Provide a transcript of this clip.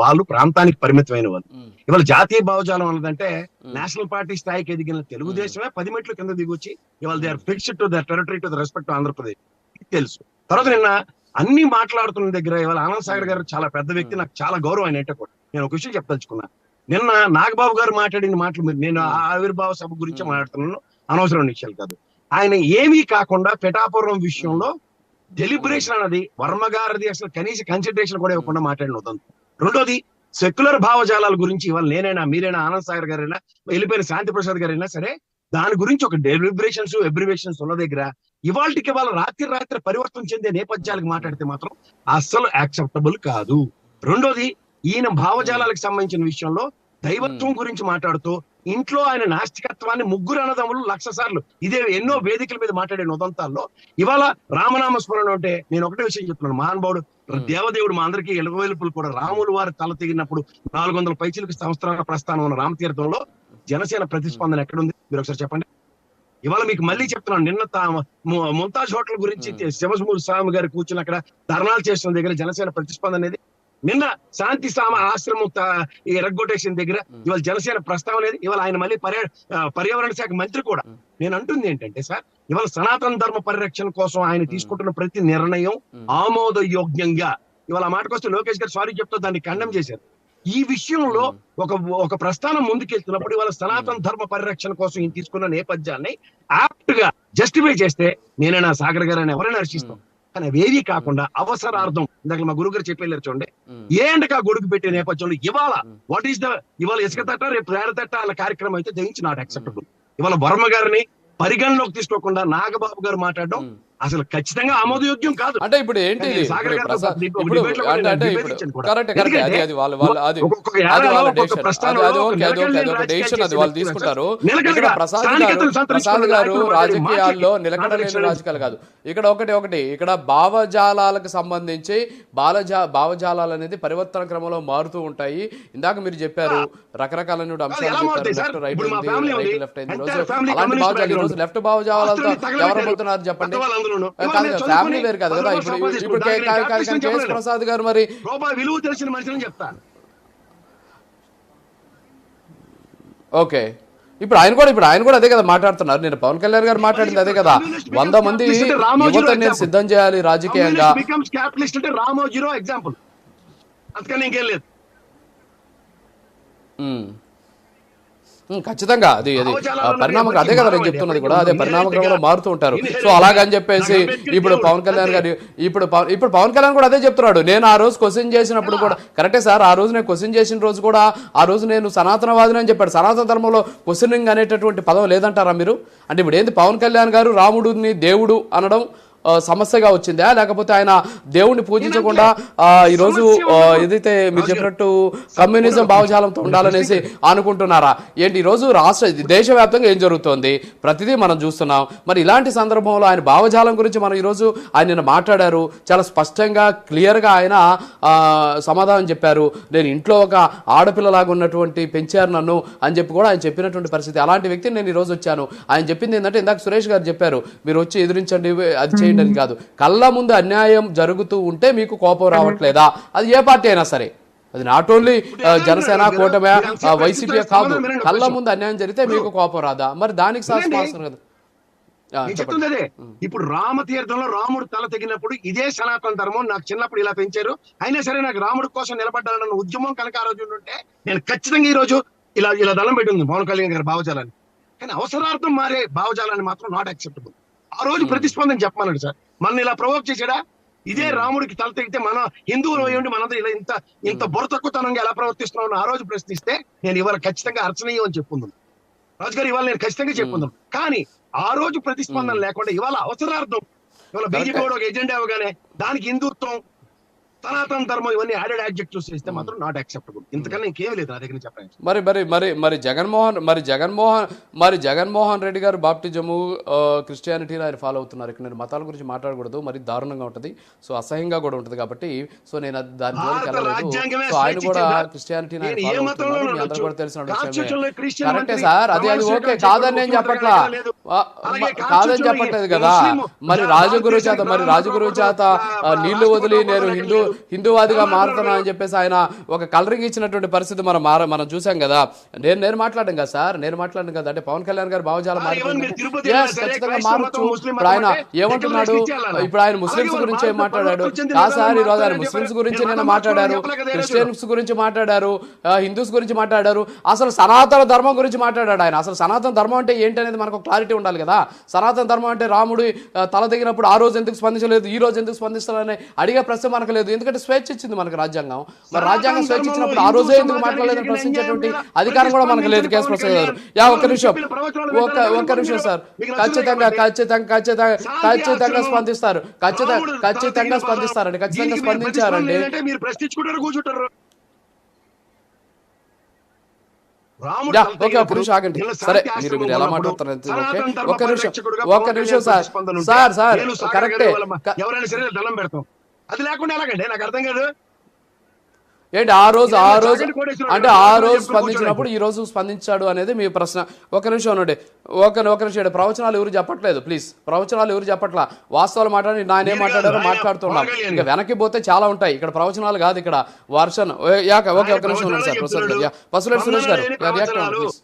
వాళ్ళు ప్రాంతానికి పరిమితమైన వాళ్ళు ఇవాళ జాతీయ భావజాలం అన్నదంటే నేషనల్ పార్టీ స్థాయికి ఎదిగిన తెలుగుదేశమే పది మెట్లు కింద దిగొచ్చి ఇవాళ they are fixed to their territory to the respect Andhra Pradesh. తెలుసు. తర్వాత నిన్న అన్ని మాట్లాడుతున్న దగ్గర ఇవాళ ఆనంద్ సాగర్ గారు చాలా పెద్ద వ్యక్తి నాకు చాలా గౌరవం ఆయన అంటే కూడా నేను ఒక విషయం చెప్పదలుచుకున్నా. నిన్న నాగబాబు గారు మాట్లాడిన మాటలు మీరు నేను ఆ ఆవిర్భావ సభ గురించి మాట్లాడుతున్నాను. అనవసరమైన విషయాలు కాదు. ఆయన ఏమీ కాకుండా పిఠాపురం విషయంలో డెలిబరేషన్ అన్నది వర్మ గారిది అసలు కనీస కన్సిడరేషన్ కూడా ఇవ్వకుండా మాట్లాడిన రెండోది సెక్యులర్ భావజాలాల గురించి ఇవాళ నేనైనా మీరైనా ఆనంద్ సాగర్ గారైనా వెళ్ళిపోయిన శాంతి ప్రసాద్ గారైనా సరే దాని గురించి ఒక డెలిబరేషన్స్ ఎబ్రివేషన్స్ ఉన్న దగ్గర ఇవాళకి వాళ్ళ రాత్రి రాత్రి పరివర్తన చెందే నేపథ్యాలకు మాట్లాడితే మాత్రం అస్సలు యాక్సెప్టబుల్ కాదు. రెండోది ఈయన భావజాలాలకు సంబంధించిన విషయంలో దైవత్వం గురించి మాట్లాడుతూ ఇంట్లో ఆయన నాస్తికత్వాన్ని ముగ్గురు అన్నదమ్ములు లక్ష సార్లు. ఇదే ఎన్నో వేదికల మీద మాట్లాడిన ఉదంతాల్లో ఇవాళ రామనామ స్మరణ అంటే నేను ఒకటే విషయం చెప్తున్నాను. మహానుభావుడు. దేవదేవుడు మా అందరికీ ఎలుగువెలుపులు కూడా రాములు వారి తల తెగినప్పుడు నాలుగు వందల పైచిలకు సంవత్సరాల ప్రస్థానం ఉన్న రామతీర్థంలో జనసేన ప్రతిస్పందన ఎక్కడుంది? మీరు ఒకసారి చెప్పండి. ఇవాళ మీకు మళ్ళీ చెప్తున్నాను. నిన్న ముంతాజ్ హోటల్ గురించి. శివస్మూరి స్వామి గారు కూర్చుని అక్కడ ధర్నాలు చేస్తున్న దగ్గర జనసేన ప్రతిస్పందన అనేది నిన్న శాంతి సామ ఆశ్రమం ఎరగొట్టేసిన దగ్గర. ఇవాళ జనసేన ప్రస్తావన అనేది ఇవాళ ఆయన మళ్ళీ పర్యా పర్యావరణ శాఖ మంత్రి కూడా. నేను అంటుంది ఏంటంటే సార్ ఇవాళ సనాతన ధర్మ పరిరక్షణ కోసం ఆయన తీసుకుంటున్న ప్రతి నిర్ణయం ఆమోదయోగ్యంగా. ఇవాళ ఆ మాటకు వస్తే లోకేష్ గారు సారీ చెప్తూ దాన్ని ఖండం చేశారు. ఈ విషయంలో ఒక ఒక ప్రస్థానం ముందుకెళ్తున్నప్పుడు ఇవాళ సనాతన ధర్మ పరిరక్షణ కోసం ఈయన తీసుకున్న నేపథ్యాన్ని యాప్ట్గా జస్టిఫై చేస్తే నేనైనా సాగర్ గారు అని ఎవరైనా హర్షిస్తాం. కానీ అవేవి కాకుండా అవసరార్థం. ఇందాక మా గురువు గారు చెప్పేళ్ళారు చూడండి. ఉమ్, ఏ ఎండక గొడుగు పెట్టే నేపథ్యంలో ఇవాళ. వాట్ ఈస్ ద ఇవాళ ఇసుక తట్ట రేపు ప్రేర తట్ట అన్న కార్యక్రమం అయితే దయించి నాట్ యాక్సెప్టబుల్ ఇవాళ వర్మ గారిని పరిగణలోకి తీసుకోకుండా నాగబాబు గారు మాట్లాడడం. అసలు ఖచ్చితంగా ఆమోదయోగ్యం కాదు. అంటే ఇప్పుడు ఏంటి? తీసుకుంటారు. ప్రసాద్ గారు రాజకీయాల్లో నిలకడలేని రాజకీయాలు కాదు. ఇక్కడ ఒకటి ఒకటి ఇక్కడ భావజాలాలకు సంబంధించి బాలజా భావజాలాలు అనేది పరివర్తన క్రమంలో మారుతూ ఉంటాయి. ఇందాక మీరు చెప్పారు రకరకాలైన అంశాలు? లెఫ్ట్ రైట్ లెఫ్ట్ అలాంటి భావజాలు. లెఫ్ట్ భావజాలాలతో. ఎవరు పోతున్నారు చెప్పండి? ఫ్యామిలీ వేరు కదా. కదా ఇప్పుడు ఇప్పుడు కేఎస్. ప్రసాద్ గారు మరి రూపాయి విలువ తెలిసిన మనిషిని చెప్తాను ఓకే. ఇప్పుడు ఆయన కూడా ఇప్పుడు ఆయన కూడా అదే కదా మాట్లాడుతున్నారు. నేను పవన్ కళ్యాణ్ గారు మాట్లాడింది అదే కదా. వంద మంది యువత నేను సిద్ధం చేయాలి రాజకీయంగా. ఎగ్జాంపుల్ అంతకని ఇంకేం లేదు. ఖచ్చితంగా. అది అది పరిణామం అదే కదా నేను చెప్తున్నది కూడా. అదే పరిణామ క్రమంలో మారుతూ ఉంటారు. సో అలాగని చెప్పేసి ఇప్పుడు పవన్ కళ్యాణ్ గారు ఇప్పుడు పవన్ ఇప్పుడు పవన్ కళ్యాణ్ కూడా అదే చెప్తున్నాడు. నేను ఆ రోజు క్వశ్చన్ చేసినప్పుడు కూడా కరెక్టే సార్ ఆ రోజు నేను క్వశ్చన్ చేసిన రోజు కూడా ఆ రోజు నేను సనాతనవాదిని అని చెప్పాడు. సనాతన ధర్మంలో క్వశ్చనింగ్ అనేటటువంటి పదం లేదంటారా మీరు? అంటే ఇప్పుడు ఏంది పవన్ కళ్యాణ్ గారు రాముడిని దేవుడు అనడం సమస్యగా వచ్చిందా? లేకపోతే ఆయన దేవుణ్ణి పూజించకుండా ఆ, ఈరోజు ఆ, ఏదైతే మీరు చెప్పినట్టు కమ్యూనిజం భావజాలంతో ఉండాలనేసి అనుకుంటున్నారా? ఏంటి ఈరోజు రాష్ట్ర దేశవ్యాప్తంగా ఏం జరుగుతోంది? ప్రతిదీ మనం చూస్తున్నాం. మరి ఇలాంటి సందర్భంలో ఆయన భావజాలం గురించి మనం ఈరోజు ఆయన నిన్న మాట్లాడారు. చాలా స్పష్టంగా క్లియర్గా ఆయన సమాధానం చెప్పారు. నేను ఇంట్లో ఒక ఆడపిల్లలాగా ఉన్నటువంటి పెంచారు నన్ను అని చెప్పి కూడా ఆయన చెప్పినటువంటి పరిస్థితి. అలాంటి వ్యక్తిని నేను ఈరోజు వచ్చాను. ఆయన చెప్పింది ఏంటంటే ఇందాక సురేష్ గారు చెప్పారు మీరు వచ్చి ఎదిరించండి అది చేయండి అని కాదు. కళ్ళ ముందు అన్యాయం జరుగుతూ ఉంటే మీకు కోపం రావట్లేదా? అది ఏ పార్టీ అయినా సరే. అది నాట్ ఓన్లీ జనసేన కూటమి వైసీపీ కాదు. కళ్ళ ముందు అన్యాయం జరిగితే మీకు కోపం రాదా? మరి దానికి కదా. ఆ, నేను చెప్పండి. చెప్తుంది ఇప్పుడు రామతీర్థంలో రాముడు తల తెగినప్పుడు ఇదే సనాతన ధర్మం నాకు చిన్నప్పుడు ఇలా పెంచారు. అయినా సరే నాకు రాముడి కోసం నిలబడ్డాలన్న ఉద్యమం కనుక ఆ రోజు ఉంటే నేను ఖచ్చితంగా ఈ రోజు ఇలా ఇలా దండం పెట్టింది పవన్ కళ్యాణ్ గారి భావజాలాన్ని. కానీ అవసరార్థం మారే భావజాలాన్ని మాత్రం నాట్ యాక్సెప్టబుల్ ఆ రోజు ప్రతిస్పందన చెప్పమన్నాడు సార్. మన ఇలా ప్రవోక్ చేశాడా? ఇదే రాముడికి తల తెగితే మన హిందువులు అయ్యండి మనందరూ ఇలా ఇంత ఇంత బుర్ర తక్కువతనంగా ఎలా ప్రవర్తిస్తున్నామని ఆ రోజు ప్రశ్నిస్తే నేను ఇవాళ ఖచ్చితంగా అర్చనీయం అని చెప్పుకుందాం రాజుగారు ఇవాళ నేను ఖచ్చితంగా చెప్పుకుందాం కానీ ఆ రోజు ప్రతిస్పందన లేకుండా ఇవాళ అవసరార్థం. ఇవాళ బీజేపీ ఒక ఎజెండా అవగానే దానికి హిందుత్వం సనాతన ధర్మం ఇవన్నీ యాడెడ్ యాడ్జెక్టివ్స్ ఇస్తే మాత్రం నాట్ యాక్సెప్టబుల్ ఇంతకన్నా ఇంకేం లేదు నా దగ్గర చెప్పండి మరి మరి మరి మరి జగన్మోహన్ మరి జగన్మోహన్ మరి జగన్మోహన్ రెడ్డి గారు బాప్టిజము క్రిస్టియానిటీని ఆయన ఫాలో అవుతున్నారు. ఇక్కడ నేను మతాల గురించి మాట్లాడకూడదు మరి దారుణంగా ఉంటుంది. సో అసహ్యంగా కూడా ఉంటుంది కాబట్టి సో నేను దాని జోలికి వెళ్ళలేదు. సో ఆయన కూడా? క్రిస్టియానిటీని ఆయన నేను ఏ ఫాలో మతంలో అవుతున్నారు మీ అందరూ. కూడా తెలిసిన కరెక్టే సార్ అది అది ఓకే కాదని నేను చెప్పట్లా. కాదని చెప్పట్లేదు కదా. మరి రాజగురు చేత మరి రాజగురు చేత నీళ్ళు వదిలి నేను హిందూ హిందూవాదిగా మారుతున్నా అని చెప్పేసి ఆయన ఒక కలరింగ్ ఇచ్చినటువంటి పరిస్థితి మనం మార మనం చూసాం కదా. నేను నేను మాట్లాడడం కదా సార్? నేను మాట్లాడడం కదా. అంటే పవన్ కళ్యాణ్ గారు భావజాలం ఆ, ఖచ్చితంగా మారచ్చు ఇప్పుడు ఆయన ఏమంటున్నాడు? ఇప్పుడు ఆయన ముస్లింస్ గురించి ఏం మాట్లాడాడు? కాదు సార్ వాళ్ళు ఈరోజు ఆయన ముస్లింస్. గురించి నేను మాట్లాడారు. క్రిస్టియన్స్ గురించి మాట్లాడారు? ఆ, హిందూస్ గురించి మాట్లాడారు? అసలు సనాతన ధర్మం గురించి మాట్లాడాడు ఆయన. అసలు సనాతన ధర్మం అంటే ఏంటి అనేది మనకు క్లారిటీ ఉండాలి కదా. సనాతన ధర్మం అంటే రాముడు ఆ, తల దిగినప్పుడు ఆ రోజు ఎందుకు స్పందించలేదు ఈ రోజు ఎందుకు స్పందిస్తారని అడిగే ప్రశ్న మనకు లేదు. ఎందుకంటే స్వేచ్ఛ ఇచ్చింది మనకు రాజ్యాంగం. మరి రాజ్యాంగం స్వేచ్ఛ ఇచ్చినప్పుడు ఆ రోజే ఎందుకు మాట్లాడలేదని ప్రశ్నించేటువంటి అధికారం కూడా మనకు లేదు కేసు ప్రసాద్ గారు యా ఒక్క నిమిషం. ఒక్క ఒక్క నిమిషం సార్. ఖచ్చితంగా ఖచ్చితంగా ఖచ్చితంగా ఖచ్చితంగా స్పందిస్తారు. ఖచ్చితంగా ఖచ్చితంగా స్పందిస్తారండి. ఖచ్చితంగా స్పందించారండి. మీరు ప్రశ్నించుకుంటారు కూర్చుంటారు. ఓకే తగినప్పుడు నిమిషం ఆగండి. సరే మీరు మీరు ఎలా మాట్లాడతారు ఓకే? ధర్మ ఒక్క నిమిషం. పవన్ నిమిషం సార్. సార్ సార్ కరెక్టే. ఎవరైనా సరే దండం పెడతాం. అది లేకుండా ఎలాగండి? నాకు అర్థం కాదు. ఏంటి ఆ రోజు ఆ రోజు అంటే ఆ రోజు. స్పందించినప్పుడు ఈ రోజు స్పందించాడు అనేది మీ ప్రశ్న. ఒక నిమిషం ఉండండి. ఒక ఒక నిమిషం. ప్రవచనాలు ఎవరు చెప్పట్లేదు? ప్లీజ్. ప్రవచనాలు ఎవరు చెప్పట్లా? వాస్తవాలు మాట్లాడి నాయన ఏం మాట్లాడారో మాట్లాడుతున్నాం. ఇంకా వెనక్కి పోతే చాలా ఉంటాయి. ఇక్కడ ప్రవచనాలు కాదు ఇక్కడ. వర్షన్. యాక ఓకే ఒక నిమిషం ఉండండి sir. Pasuleti Suresh garu. React please.